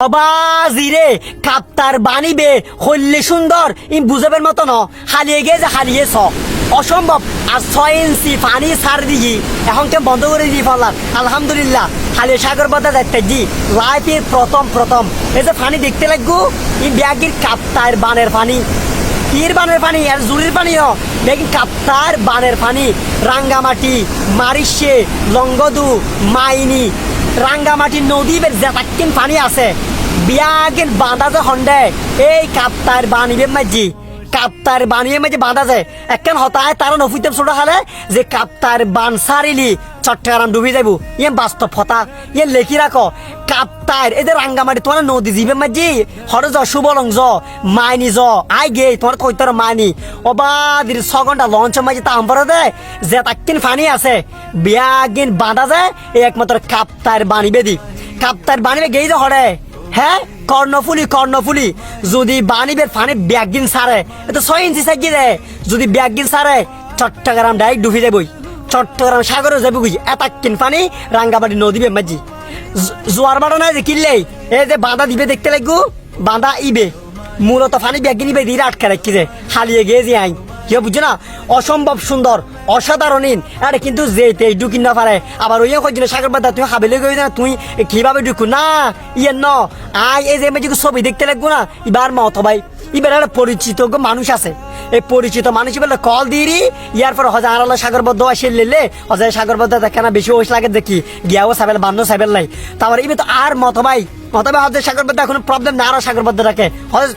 বাবাজি রে, কাপ্তার বানিবে হইলে সুন্দর ই বুঝাবের মতো ন। হালিয়ে গে যে হালিয়ে ছ। অসম্ভব। আর ছয় ইঞ্চি পানি সার দিই এখন কে বন্ধ করে দিয়ে ফেলার? আলহামদুলিল্লাহ। হালিয়ে সাগর বাদা যাইতে দি। লাইফের প্রথম প্রথম। এই যে পানি দেখতে লাগবো? ই ব্যাগের কাপ্তার বানের পানি। ইর বানের পানি, আর জুরির পানিও দেখি কাপ্তার বানের পানি। রাঙ্গামাটি, মারিশে লঙ্গদু মাইনি। রাঙ্গামাটি নদী বের জেতাক্কিন পানি আছে। বিয়াগের বাঁধা যে হন্ডে, এই কাপ্তার বানিবে মাঝি কাপ্তার বানিয়ে মাঝে বাঁধা যায় একখান হতায় তারা নফুইতে ছোট হালে, যে কাপ্তার বান সারিলি, চট্টগ্রাম ডুবি যাব ইয়ে বাস্তব হতা ইয়ে লেখি রাখো, কাপ্তার এদের রাঙ্গামাটি, তোমার নদী জীবে মাঝি হর জ, সুবলং জ, মাইনি জ, আই গে, তোমার কইতার মাইনি অবাদির ছ ঘণ্টা লঞ্চ মাঝে তা আম্বর দে, যে তাক্কিন ফানি আছে বিয়াগিন বাঁধা যায় এই একমাত্র কাপ্তার বানিবে দি কাপ্তার বানিবে গেই যে হরে হ্যাঁ? কর্ণফুলি কর্ণফুলি। যদি বানিবের ফানি ব্যাগিন সারে এটা ছয় ইঞ্চি সাইজি রে। যদি ব্যাগিন সারে, চট্টগ্রাম ডাইরেক্ট ডুবি যাবই। চট্টগ্রাম সাগরে যাবি বুঝি এতাক্কিন পানি রাঙ্গাবাড়ি নদী বেমাজি জোয়ার বাড়া নাই যে কিনলেই এই যে বাঁধা দিবে দেখতে লাগবো? বাঁধা ইবে। মূলত ফানি ব্যাগিন ইবে দিয়ে আটকে রাখছি যে? হালিয়ে গিয়ে যে আই। কেউ বুঝছ না? অসম্ভব সুন্দর অসাধারণ ইন আরে কিন্তু যেতে ঢুকিন না পারে। আবার ওই কইছিল সাগর বাদা তুই হাবিলে গই না, তুই কীভাবে ঢুকু? না ইয়ে ন। আই এই যে মেজি ছবি দেখতে লাগবো না এবার মত ভাই। এবার একটা পরিচিত মানুষ আছে। এই পরিচিত মানুষ বলে কল দিরি ইয়ার পর হজা আড়ালা সাগর বদ্ধ আসে লেলে, হজা সাগর বদ্ধ দেখে না বেশি ওইস লাগে দেখি। গিয়াও সাবেল বান্ন সাবেল নাই। তারপর ইবে তো আর মত ভাই। মত ভাই হজা সাগর বদ্ধ এখন প্রবলেম না আরও সাগর বদ্ধ রাখে হজ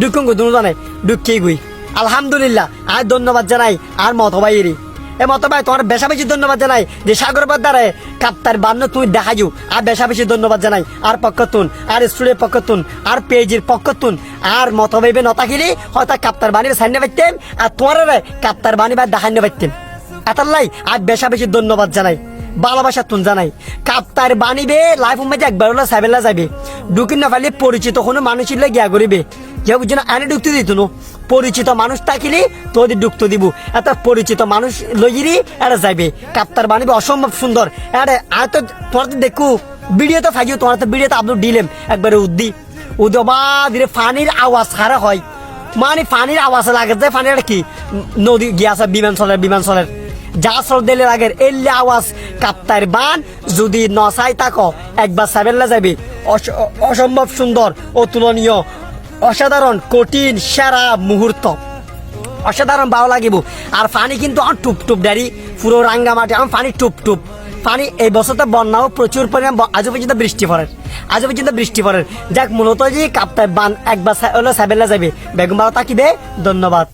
ঢুকুন গো দুজনে, ঢুকিয়ে গুই। আলহামদুলিল্লাহ, আর ধন্যবাদ জানাই আর মত ভাইয়েরই এ মত ভাই তোমার বেশা বেশি ধন্যবাদ জানাই যে সাগর বাদ্দারে কাপ্তার বান্ন তুমি দেখাইও। আর বেশা বেশি ধন্যবাদ জানাই আর পক্ষতুন আর স্টুডেন্ট পক্ষতুন আর পেজের পক্ষতুন আর মত ভাইবে নতাকিলি হয়তো কাপ্তার বানিয়ে সাইনে পাইতেন আর তোমার রে কাপ্তার বানি বা দেখাইনে পাইতেন এতাল্লাই, আর বেশা বেশি ধন্যবাদ জানাই, ভালোবাসা তুন জানাই। কাপ্তার বানিবে লাইফ একবার হলো সাইবেলা যাবে ঢুকিন না পারলে পরিচিত কোনো মানুষ ইলে গিয়া করিবে আনে ঢুকতে দিত নো। পরিচিত মানুষ থাকিলে, তোদের ঢুকতে দিব। এত পরিচিত মানুষ লইরি এটা যাইবে। কাপ্তার বানিবে অসম্ভব সুন্দর। আরে আর তো তোমার তো দেখু ভিডিও তো ফাইও তোমার তো ভিডিও তো আপলোড দিলেম। একবারে উদ্দি। উদ্দি বা দিলে ফানির আওয়াজ হারা হয়। মানে ফানির আওয়াজ লাগে যে, ফানির কি? নদী গিয়াছে, বিমান চলের বিমান চলের যা সর দিলে আগের এলে আওয়াজ। কাপ্তার বান যদি নসাই তাকো, একবার সাবেল্লা যাবে অস- অসম্ভব সুন্দর, অতুলনীয়। অসাধারণ, কঠিন, সেরা মুহূর্ত। অসাধারণ ভালো লাগিব। আর পানি কিন্তু আমার টুপ টুপ ডারি পুরো রাঙ্গামাটি আমার পানি টুপ টুপ। পানি এই বছরতে বন্যাও প্রচুর পরিমাণ আজও পর্যন্ত বৃষ্টি পড়ে। আজও পর্যন্ত বৃষ্টি পড়ে। যাক মূলত যে কাপ্তায় বান একবার হলো সাবেলা যাবে। বেগম ভালো থাকিবে ধন্যবাদ।